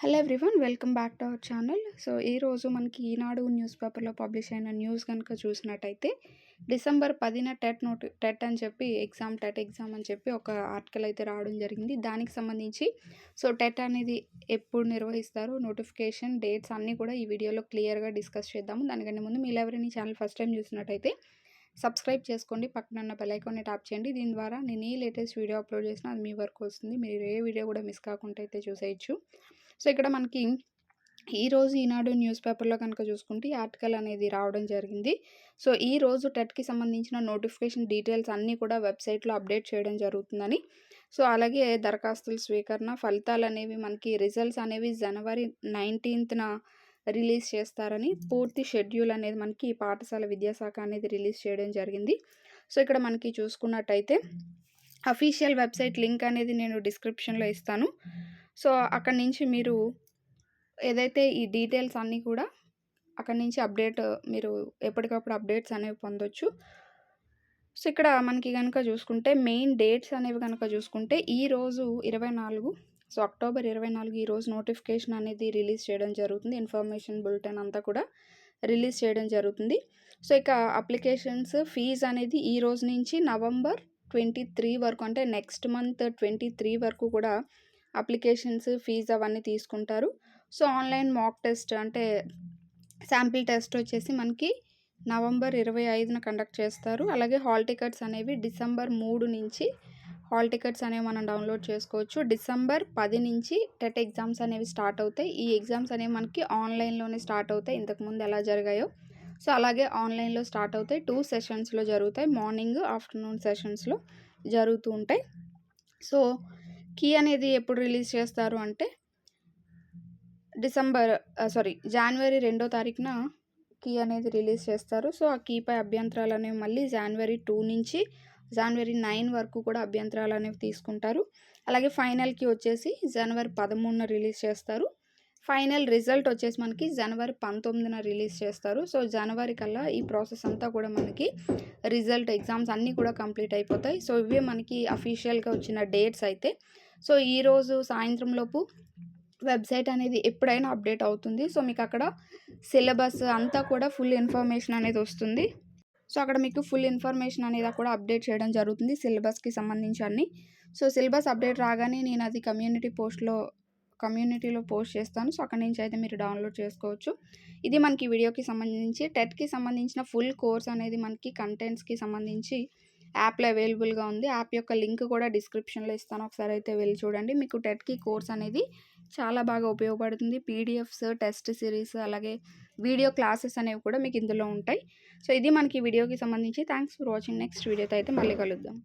Hello everyone welcome back to our channel. So ఈరోజు మనకి Eenadu news పేపర్లో పబ్లిష్ అయిన న్యూస్ కనుక చూసినట్టయితే డిసెంబర్ పదిన టెట్ నోట్ టెట్ అని చెప్పి ఎగ్జామ్ టెట్ ఎగ్జామ్ అని చెప్పి ఒక ఆర్టికల్ అయితే రావడం జరిగింది. దానికి సంబంధించి సో టెట్ అనేది ఎప్పుడు నిర్వహిస్తారు నోటిఫికేషన్ డేట్స్ అన్నీ కూడా ఈ వీడియోలో క్లియర్గా డిస్కస్ చేద్దాము. దానికంటే ముందు మీరు ఎవరైనా ఛానల్ ఫస్ట్ టైం చూసినట్టయితే సబ్స్క్రైబ్ చేసుకోండి. పక్కన ఉన్న బెలైకాన్ని ట్యాప్ చేయండి. దీని ద్వారా నేను ఏ లేటెస్ట్ వీడియో అప్లోడ్ చేసినా అది మీ వరకు వస్తుంది. మీరు ఏ వీడియో కూడా మిస్ కాకుండా అయితే చూసేయచ్చు. సో ఇక్కడ మనకి ఈరోజు ఈనాడు న్యూస్ పేపర్లో కనుక చూసుకుంటే ఈ ఆర్టికల్ అనేది రావడం జరిగింది. సో ఈ రోజు టెట్కి సంబంధించిన నోటిఫికేషన్ డీటెయిల్స్ అన్నీ కూడా వెబ్సైట్లో అప్డేట్ చేయడం జరుగుతుందని. సో అలాగే దరఖాస్తుల స్వీకరణ ఫలితాలు అనేవి మనకి రిజల్ట్స్ అనేవి జనవరి నైన్టీన్త్న రిలీజ్ చేస్తారని పూర్తి షెడ్యూల్ అనేది మనకి పాఠశాల విద్యాశాఖ అనేది రిలీజ్ చేయడం జరిగింది. సో ఇక్కడ మనకి చూసుకున్నట్టయితే అఫీషియల్ వెబ్సైట్ లింక్ అనేది నేను డిస్క్రిప్షన్లో ఇస్తాను. సో అక్కడి నుంచి మీరు ఏదైతే ఈ డీటెయిల్స్ అన్నీ కూడా అక్కడి నుంచి అప్డేట్ మీరు ఎప్పటికప్పుడు అప్డేట్స్ అనేవి పొందొచ్చు. సో ఇక్కడ మనకి కనుక చూసుకుంటే మెయిన్ డేట్స్ అనేవి కనుక చూసుకుంటే ఈరోజు ఇరవై నాలుగు సో అక్టోబర్ ఇరవై నాలుగు ఈరోజు నోటిఫికేషన్ అనేది రిలీజ్ చేయడం జరుగుతుంది. ఇన్ఫర్మేషన్ బులెటిన్ అంతా కూడా రిలీజ్ చేయడం జరుగుతుంది. సో ఇక అప్లికేషన్స్ ఫీజ్ అనేది ఈ రోజు నుంచి నవంబర్ ట్వంటీ త్రీ వరకు అంటే నెక్స్ట్ మంత్ ట్వంటీ త్రీ వరకు కూడా అప్లికేషన్స్ ఫీజు అవన్నీ తీసుకుంటారు. సో ఆన్లైన్ మాక్ టెస్ట్ అంటే శాంపిల్ టెస్ట్ వచ్చేసి మనకి నవంబర్ ఇరవై ఐదున కండక్ట్ చేస్తారు. అలాగే హాల్ టికెట్స్ అనేవి డిసెంబర్ మూడు నుంచి హాల్ టికెట్స్ అనేవి మనం డౌన్లోడ్ చేసుకోవచ్చు. డిసెంబర్ పది నుంచి టెట్ ఎగ్జామ్స్ అనేవి స్టార్ట్ అవుతాయి. ఈ ఎగ్జామ్స్ అనేవి మనకి ఆన్లైన్లోనే స్టార్ట్ అవుతాయి. ఇంతకుముందు ఎలా జరిగాయో. సో అలాగే ఆన్లైన్లో స్టార్ట్ అవుతాయి. టూ సెషన్స్లో జరుగుతాయి. మార్నింగ్ ఆఫ్టర్నూన్ సెషన్స్లో జరుగుతూ ఉంటాయి. సో కీ అనేది ఎప్పుడు రిలీజ్ చేస్తారు అంటే డిసెంబర్ సారీ జనవరి రెండో తారీఖున కీ అనేది రిలీజ్ చేస్తారు. సో ఆ కీపై అభ్యంతరాలు అనేవి మళ్ళీ జనవరి టూ నుంచి జనవరి నైన్ వరకు కూడా అభ్యంతరాలు అనేవి తీసుకుంటారు. అలాగే ఫైనల్కి వచ్చేసి జనవరి పదమూడున రిలీజ్ చేస్తారు. ఫైనల్ రిజల్ట్ వచ్చేసి మనకి జనవరి పంతొమ్మిదిన రిలీజ్ చేస్తారు. సో జనవరి కల్లా ఈ ప్రాసెస్ అంతా కూడా మనకి రిజల్ట్ ఎగ్జామ్స్ అన్నీ కూడా కంప్లీట్ అయిపోతాయి. సో ఇవే మనకి అఫీషియల్గా వచ్చిన డేట్స్ అయితే సో ఈరోజు సాయంత్రం లోపు వెబ్సైట్ అనేది ఎప్పుడైనా అప్డేట్ అవుతుంది. సో మీకు అక్కడ సిలబస్ అంతా కూడా ఫుల్ ఇన్ఫర్మేషన్ అనేది వస్తుంది. సో అక్కడ మీకు ఫుల్ ఇన్ఫర్మేషన్ అనేది కూడా అప్డేట్ చేయడం జరుగుతుంది సిలబస్కి సంబంధించి అన్ని. సో సిలబస్ అప్డేట్ రాగానే నేను అది కమ్యూనిటీ పోస్ట్లో కమ్యూనిటీలో పోస్ట్ చేస్తాను. సో అక్కడ నుంచి అయితే మీరు డౌన్లోడ్ చేసుకోవచ్చు. ఇది మనకి వీడియోకి సంబంధించి టెట్కి సంబంధించిన ఫుల్ కోర్స్ అనేది మనకి కంటెంట్స్కి సంబంధించి యాప్లో అవైలబుల్గా ఉంది. యాప్ యొక్క లింక్ కూడా డిస్క్రిప్షన్లో ఇస్తాను. ఒకసారి అయితే వెళ్ళి చూడండి. మీకు టెట్కి కోర్స్ అనేది చాలా బాగా ఉపయోగపడుతుంది. పీడిఎఫ్స్ టెస్ట్ సిరీస్ అలాగే వీడియో క్లాసెస్ అనేవి కూడా మీకు ఇందులో ఉంటాయి. సో ఇది మనకి వీడియోకి సంబంధించి. Thanks for watching. నెక్స్ట్ వీడియోతో అయితే మళ్ళీ కలుద్దాం.